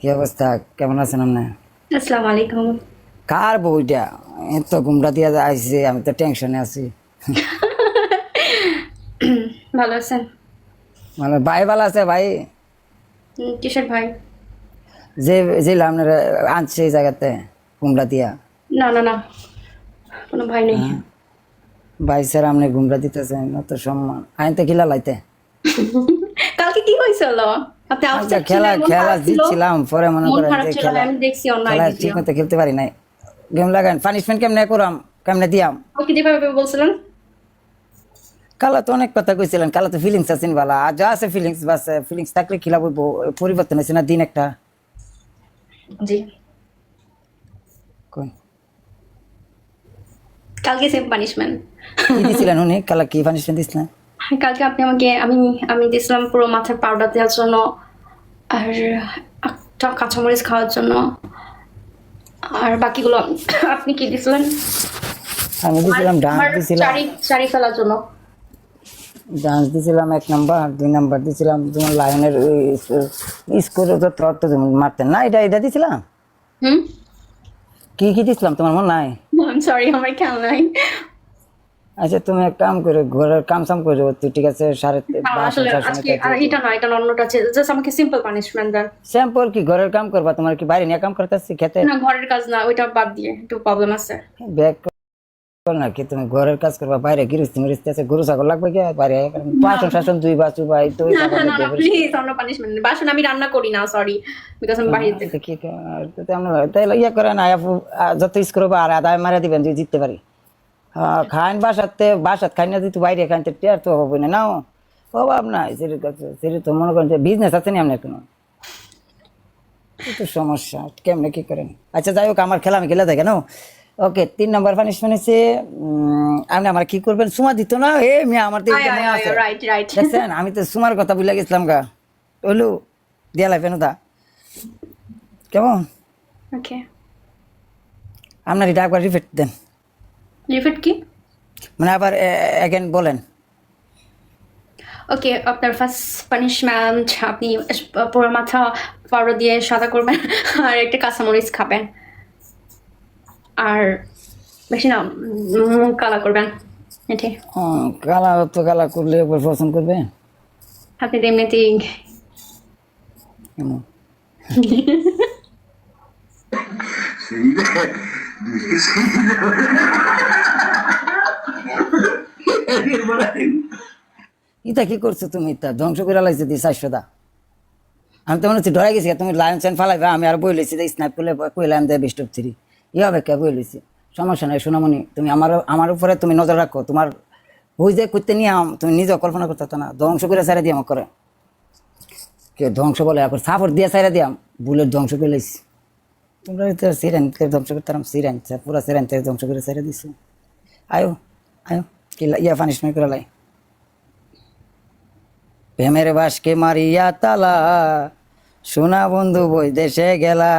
কি অবস্থা? কেমন আছেন আপনি? আসসালামু আলাইকুম কার বউটা? এত গুমরা দিয়া আইছে আমি তো টেনশনে আছি। ভালো আছেন? মানে ভাই ভালো আছে ভাই? কিসের ভাই? যে যে আপনার আনছে এই জায়গাতে গুমরা দিয়া? না না না। কোনো ভাই নেই। ভাই স্যার আপনি গুমরা দিতেছেন অত সম্মান। আইন তো খেলা লাইতে। কালকে কি হয়েছিল আপনি খেলা খেলা খারাপ পরে মনে করেন যে খেলা আমি দেখছি অন্য খেলা ঠিক মতো খেলতে পারি নাই। গেম লাগান পানিশমেন্ট কেমনে করাম কেমনে দিয়াম? ওকে যেভাবে বলছিলেন? কালা তো অনেক কথা কইছিলেন কালা তো ফিলিংস আছেন বালা। আর যা আছে ফিলিংস বাস ফিলিংস থাকলে খেলা বলব পরিবর্তন হয়েছে না দিন একটা? জি। কোন কালকে সেম পানিশমেন্ট কি দিছিলেন উনি? কালা কি পানিশমেন্ট দিছিলেন? কালকে আপনি আমাকে আমি আমি দিয়েছিলাম পুরো মাথায় পাউডার দেওয়ার জন্য আর একটা কাঁচামরিচ খাওয়ার জন্য। আর বাকিগুলো আপনি কি দিয়েছিলেন? আমি দিছিলাম ডান্স দিছিলাম চারি চারি ফেলার জন্য। ডান্স দিছিলাম এক নাম্বার দুই নাম্বার দিছিলাম তোমার লাইনের স্কোর তো তোর তো মারতেন না? এটা এটা দিছিলাম হুম? কি কি দিছিলাম তোমার মনে নাই? সরি আমার খেয়াল নাই। আচ্ছা তুমি এক কাম করো ঘরের কাম সাম করো তুই ঠিক আছে সাড়ে এটা না এটা অন্যটা আছে। জাস্ট আমাকে সিম্পল পানিশমেন্ট দেন। স্যাম্পল কি ঘরের কাম করবা? তোমার কি বাইরে নিয়ে কাম করতেছি খেতে? না ঘরের কাজ না ওইটা বাদ দিয়ে একটু প্রবলেম আছে। ব্যাগ না কি তুমি ঘরের কাজ করবা বাইরে গিরস্তি মিরস্তি আছে গরু ছাগল লাগবে কি? বাইরে বাসন শাসন দুই বাসু ভাই তুই না না না প্লিজ অন্য পানিশমেন্ট বাসন আমি রান্না করি না সরি বিকজ আমি বাহির থেকে। কি কি আমরা ইয়ে করে না যত ইস করব আর আদায় মারা দিবেন যদি জিততে পারি। খাইন বাসাতে বাসাত খাই না তুই বাইরে খাইতে টেয়ার তো হবে না নাও অভাব নাই সেটির কাছে সেটি তো মনে করেন যে বিজনেস আছে না আপনার কোনো? তো সমস্যা কেমনে কি করেন? আচ্ছা যাই হোক আমার খেলা আমি খেলে থাকে নাও ওকে তিন নম্বর পানিশমেন্ট হচ্ছে আপনি আমার কি করবেন? সুমা দিত না? এ মেয়ে আমার তো দেখছেন আমি তো সুমার কথা বুঝলে গেছিলাম গা। হলো দিয়া লাইফেন দা কেমন? ওকে। আপনার এটা একবার রিপিট দেন। রিপিট কি? মানে আবার এগেন বলেন। ওকে আপনার ফার্স্ট পানিশমেন্ট আপনি পুরো মাথা পাউডার দিয়ে সাদা করবেন আর একটা কাঁচামরিচ খাবেন। আর বেশি না মুখ কালা করবেন। এটি কালা তো কালা করলে একবার পছন্দ করবে? আপনি তো এমনিতেই কেমন? ইটা কি করছ তুমি? ইটা ধ্বংস করে লাইছে দি চারশো দা। আমি তো মনে হচ্ছে ডরাই গেছি তুমি লাইন সাইন ফালাইবা আমি আর বই লইছি স্ন্যাপ করলে কইলাম দেয় বেস্ট অফ থ্রি ই হবে কে বই লইছি। সমস্যা নাই সোনামণি তুমি আমার আমার উপরে তুমি নজর রাখো তোমার বই যে করতে নিয়ে আম, তুমি নিজে কল্পনা করতে না। ধ্বংস করে সারা দিয়ে আমার করে কে ধ্বংস বলে এখন সাপোর্ট দিয়ে সাইরা দিয়াম বুলেট ধ্বংস করে লাইছি। তোমরা তো সিরানকে ধ্বংস করতাম সিরান পুরা সিরান থেকে ধ্বংস করে সাইরা দিছে। আয়ো আয়ো কি ইয়া পানিশমেন্ট করে লাই। প্রেমের বাসকে মারিয়া তালা সোনা বন্ধু বই দেশে গেলা।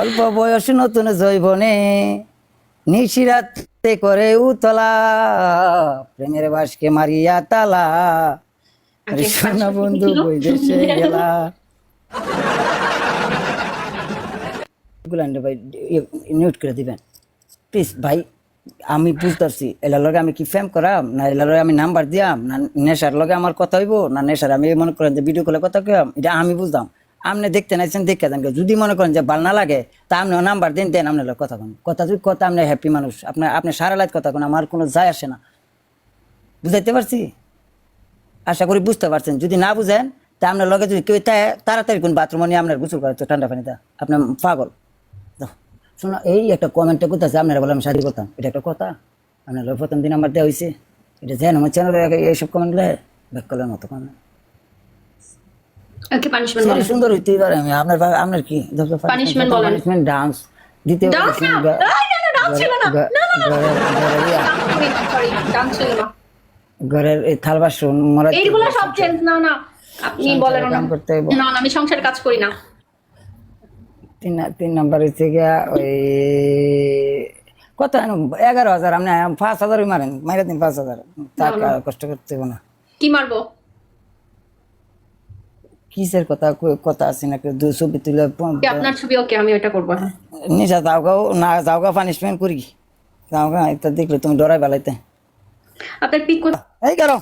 অল্প বয়স নতুন জৈবনে নিশিরাতে করে উতলা। প্রেমের বাসকে মারিয়া তালা সোনা বন্ধু বই দেশে গেলা। গুলান্ডে ভাই নিউট করে দিবেন। প্লিজ ভাই, আমি বুঝতেছি, এলার লগে আমি কি ফেম করাম, না এলার লগে আমি নাম্বার দিয়াম, না নেশার লগে আমার কথা হইব, না নেশার আমি মনে করেন যে ভিডিও কলে কথা কইয়াম, এটা আমি বুঝতাম। আপনি দেখতে নাইছেন দেখে দেন যদি মনে করেন যে ভালো না লাগে, তা আপনি নাম্বার দিন, দেন আপনার কথা কোন কথা যদি কথা আপনি হ্যাপি মানুষ আপনার আপনি সারা লাইট কথা কোন আমার কোনো যায় আসে না। বুঝাইতে পারছি? আশা করি বুঝতে পারছেন। যদি না বুঝেন, তা আপনার লগে যদি কেউ তাড়াতাড়ি কোন বাথরুম নিয়ে আপনার গোসল করে তো ঠান্ডা পানিতে আপনার পাগল। শোনো এই একটা কমেন্টে করতেছে আপনারা বলে আমি শাড়ি করতাম এটা একটা কথা আপনার প্রথম দিন আমার দেওয়া হয়েছে এটা যেন আমার চ্যানেলে এইসব কমেন্টগুলো ব্যাক করার মতো কমেন্ট ওকে পানিশমেন্ট বলেন সুন্দর হইতেই পারে আমি আপনার আপনার কি পানিশমেন্ট ডান্স দ্বিতীয় ডান্স না এই, না না ডান্স ছিল না না না সরি ডান্স ছিল না ঘরের এই থাল বাসন মরা এইগুলো সব চেঞ্জ না না আপনি বলেন না কাম করতে হইব। না না আমি সংসার কাজ করি না তিন তিন নাম্বার হচ্ছে গিয়া ওই কত এগারো হাজার আপনি পাঁচ হাজারই মারেন মাইরে দিন পাঁচ হাজার। টাকা কষ্ট করতে না। কি মারবো? কিসের কথা? কথা আছে না কেউ দু- ছবি তুলে আপনার ছবি ওকে আমি ওটা করব হ্যাঁ। যাওগাও না যাওগা পানিশমেন্ট করি যাওগা এটা দেখলে তুমি ডরাই বেলাইতে আপনার পিক এই কেন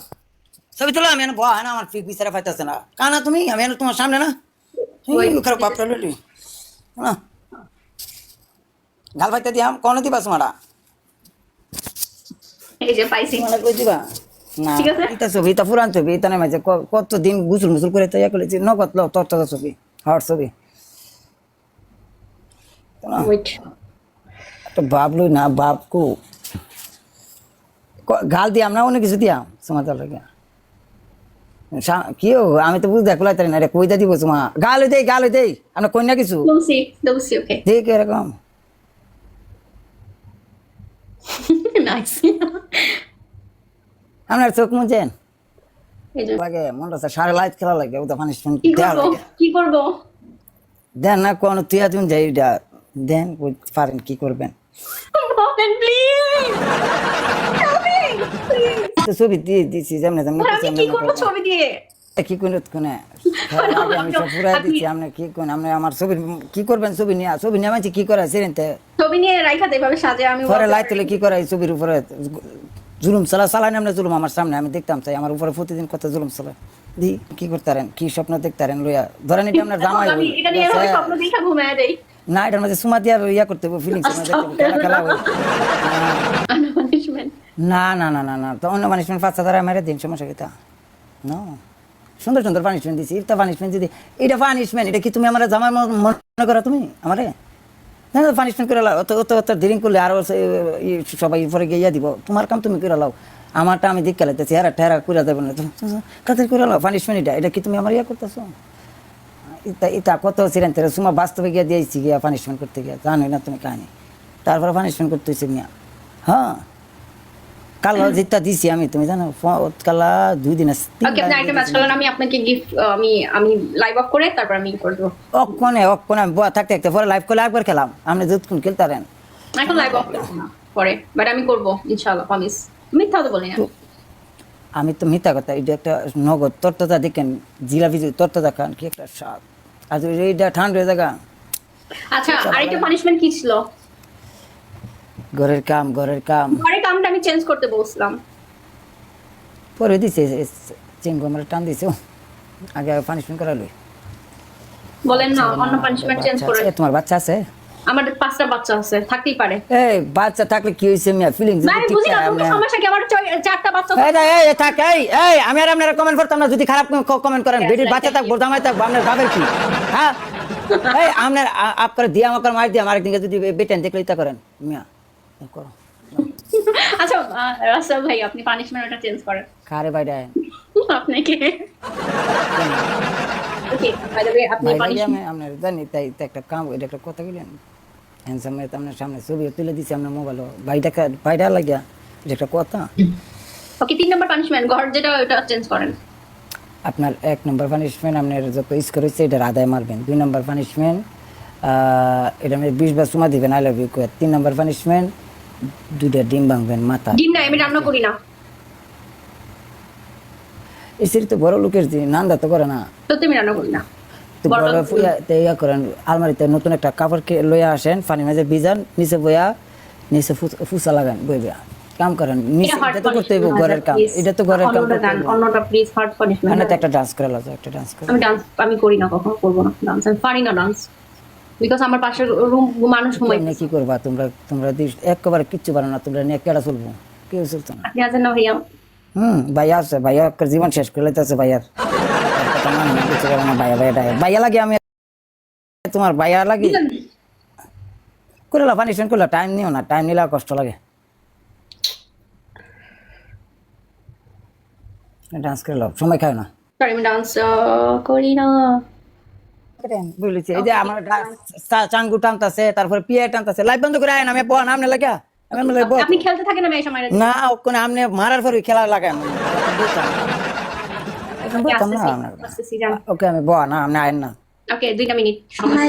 ছবি তোলা আমি বয়া না আমার পিক বিচারে পাইতেছে না। কানা তুমি আমি তোমার সামনে খারাপ না গাল পাইতে দিয়াম কোন দিবা তোমারা এই যে পাইছি। মানে কই দিবা? না এটা ছবি এটা পুরান ছবি এটা নাই মাঝে। কত দিন গুসুল মুসুল করে তৈরি করেছি নগদ লো তোর তোর ছবি হর ছবি। একটা বাবলু না বাপকু ক- গাল দিয়াম না অনেক কিছু দিয়াম তোমার লাগে? কি আমি তো বুঝতে তারি না রে কইতা দিব তোমা। গাল হই দেই গাল হই দেই আমরা কই না কিছু দেখ এরকম। আপনার চোখ মুছেন? লাগে মনটা সারা লাইট খেলা লাগে ওটা পানিশমেন্ট কি করব? লাগে। কি করব? দেন না কোন তুই তুমি যাই দেন পারেন কি করবেন? বলেন প্লিজ তো ছবি দিয়ে দিছি যেমন যেমন আমি কি ছবি দিয়ে? কি কোন? কোনে আমি সব পুরাই দিচ্ছি আপনি কি কোন আপনি আমার ছবি কি করবেন ছবি নিয়ে? ছবি নিয়ে আমাকে কি করা সেরেন ছবি নিয়ে রাইখা দে এভাবে সাজে আমি পরে লাইট তুলে কি করে এই ছবির উপরে? জুলুম চালা চালান আমরা জুলুম আমার সামনে আমি দেখতাম চাই আমার উপরে প্রতিদিন কত জুলুম চালা দি কি করতারেন কি স্বপ্ন দেখতারেন লইয়া। ধরেন এটা আপনার জামাই এটা নিয়ে স্বপ্ন দেখা ঘুমায় দেই। না এটার মধ্যে সুমা দিয়া ইয়া করতে ফিলিংস না না না না না তো অন্য পানিশমেন্ট মেরে দিন সমস্যা কি তা? না সুন্দর সুন্দর পানিশমেন্ট দিছি এটা পানিশমেন্ট এটা পানিশমেন্ট এটা কি তুমি আমার মনে করো তুমি? আমারে? না পানিশমেন্ট করে লাও অত অত দেরি করলে আরও সে, ই, সবাই গিয়ে দিব। তোমার কাম তুমি করে লাও। আমারটা আমি দিক খেলাতে চেহারা টেহারা করে দেবো না। কাদের করে লাও পানিশমেন্ট এটা? এটা কি তুমি আমার ইয়া করতেছো? এটা কত ছিলেন তারা? সুমা বাস্তবে গিয়ে দিয়েছি গিয়া পানিশমেন্ট করতে গিয়া। জানো না তুমি কাহিনি? তারপরে পানিশমেন্ট করতে হয়েছে মিয়া। হ্যাঁ। কালা যেটা দিছি আমি তুমি জানো? কালা দুই দিন আছে ওকে আপনি আমি আপনাকে গিফট আমি আমি লাইভ অফ করে তারপর আমি করে অক্ষণে অক্ষণে আমি বয়া থাকতে থাকতে পরে লাইভ করলে একবার খেলাম। আপনি যতক্ষণ খেলতারেন এখন লাইভ অফ করব পরে। বাট আমি করব ইনশাআল্লাহ প্রমিস মিথ্যা তো বলি না আমি তো মিথ্যা কথা এটা একটা নগদ। তরতাজা দেখেন জিলাপি তরতাজা খান কি একটা স্বাদ। আর এইটা ঠান্ডা থাকা। আচ্ছা আরেকটা পানিশমেন্ট কি ছিল? ঘরের কাম ঘরের কাম। ঘরের কামটা আমি চেঞ্জ করতে বলছিলাম। পরে দিছে চিংগো আমার টান দিছে। আগে পানিশমেন্ট করালো। বলেন না অন্য পানিশমেন্ট চেঞ্জ করে। তোমার বাচ্চা আছে? আমার পাঁচটা বাচ্চা আছে থাকতেই পারে। এই বাচ্চা থাকলে কি হয়েছে মিয়া? ফিলিংস না বুঝি না কোনো সমস্যা কি? আমার চারটা বাচ্চা এই যে, এই, থাক, এই, এই, আমি আর আপনারা কমেন্ট করতাম না যদি খারাপ কমেন্ট করেন বেটির বাচ্চা থাকব জামাই থাকব আপনার বাবার কি? হ্যাঁ? এই আপনার আ- আপ করে দিয়ে আমাকে মার দিয়ে আমার একদিকে যদি বেটেন দেখলে ইতা করেন মিয়া। করো। আচ্ছা রাসেল ভাই আপনি পানিশমেন্ট ওটা চেঞ্জ করেন। কারে বাইরে আপনাকে ওকে বাই দ্য ওয়ে আপনি পানিশমেন্ট আপনার জানি তাই তাই একটা কাম এটা একটা কথা বললেন হ্যান্ডসাম মেয়ে আপনার সামনে ছবি তুলে দিছি আপনার মোবাইল ভাইটা ভাইটা লাগিয়া এটা একটা কথা। ওকে তিন নম্বর পানিশমেন্ট ঘর যেটা ওটা চেঞ্জ করেন। আপনার এক নম্বর পানিশমেন্ট আপনার যত স্কোর এটা আদায় মারবেন। দুই নম্বর পানিশমেন্ট এটা আপনি বিশ বার সময় দিবেন আই লাভ ইউ তিন নম্বর পানিশমেন্ট দুইটা ডিম ভাঙবেন মাথা ডিম না আমি রান্না করি না। এসের তো বড় লোকের নান্দা তো করে না। রান্না করি ইয়া করেন আলমারিতে নতুন একটা কাপড় লইয়া আসেন পানি মাঝে ভিজান নিচে বইয়া নিচে ফুসা লাগান কাম করেন এটা তো করতে ঘরের কাম। এটা তো ঘরের কাম অন্যটা প্লিজ হার্ড পানিশমেন্ট একটা ডান্স করে একটা ডান্স করে আমি ডান্স আমি করি না কখনো করব না ডান্স আমি পারি না ডান্স বিকজ আমার পাশের রুম মানুষ ঘুমাই কি করবা? তোমরা তোমরা একেবারে কিচ্ছু পারো না তোমরা নিয়ে কেডা চলবো? কেউ চলতো না। আপনি আছেন না ভাইয়া? হুম ভাইয়া আছে ভাইয়া জীবন শেষ করে লাইতেছে ভাইয়ার ভাইয়া ভাইয়া ভাইয়া। লাগে আমি তোমার ভাইয়া লাগে? করলে টাইম নিও না টাইম নিলে কষ্ট লাগে। ডান্স করে লাও সময় খায় না। আমি ডান্স করি না। বলেছি এই যে আমার চাঙ্গু টানতাছে তারপরে পিয়া টানতাছে লাইভ বন্ধ করে আয় না আমি বল নাম লাগা আপনি খেলতে থাকেন আমি এই সময় না ওখানে আপনি মারার পরে খেলা যান। ওকে আমি বল না আপনি আয়েন না। ওকে দুইটা মিনিট সময়।